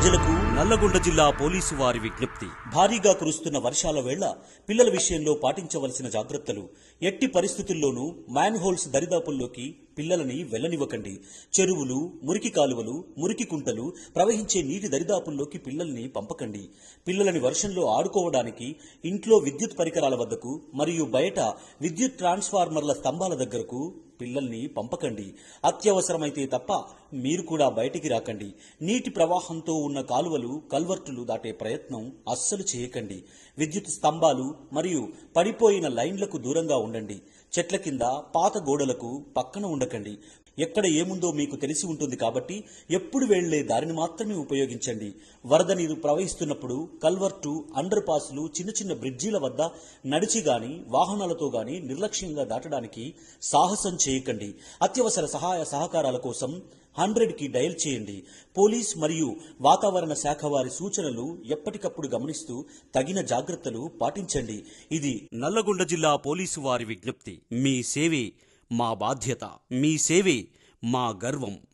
ప్రజలకు నల్లగొండ జిల్లా పోలీసు వారి విజ్ఞప్తి. భారీగా కురుస్తున్న వర్షాల వేళ పిల్లల విషయంలో పాటించవలసిన జాగ్రత్తలు. ఎట్టి పరిస్థితుల్లోనూ మ్యాన్హోల్స్ దరిదాపుల్లోకి పిల్లలని వెళ్ళనివ్వకండి చెరువులు మురికి కాలువలు మురికి కుంటలు ప్రవహించే నీటి దరిదాపుల్లోకి పిల్లల్ని పంపకండి. పిల్లలని వర్షంలో ఆడుకోవడానికి ఇంట్లో విద్యుత్ పరికరాల వద్దకు మరియు బయట విద్యుత్ ట్రాన్స్ఫార్మర్ల స్తంభాల దగ్గరకు పిల్లల్ని పంపకండి. అత్యవసరమైతే తప్ప మీరు కూడా బయటికి రాకండి. నీటి ప్రవాహంతో ఉన్న కాలువలు కల్వర్టులు దాటే ప్రయత్నం అస్సలు చేయకండి. విద్యుత్ స్తంభాలు మరియు పడిపోయిన లైన్లకు దూరంగా ఉండండి. చెట్ల కింద పాత గోడలకు పక్కన ఉండకండి. ఎక్కడ ఏముందో మీకు తెలిసి ఉంటుంది కాబట్టి ఎప్పుడు వెళ్ళే దారిని మాత్రమే ఉపయోగించండి. వరద నీరు ప్రవహిస్తున్నప్పుడు కల్వర్టు అండర్ పాస్లు చిన్న చిన్న బ్రిడ్జీల వద్ద నడిచి గాని వాహనాలతో గాని నిర్లక్ష్యంగా దాటడానికి సాహసం చేయకండి. అత్యవసర సహాయ సహకారాల కోసం హండ్రెడ్కి డయల్ చేయండి. పోలీస్ మరియు వాతావరణ శాఖ వారి సూచనలు ఎప్పటికప్పుడు గమనిస్తూ తగిన జాగ్రత్తలు పాటించండి. ఇది నల్లగొండ జిల్లా పోలీసు వారి విజ్ఞప్తి. మీ సేవే మా బాధ్యత మీ సేవే మా గర్వం.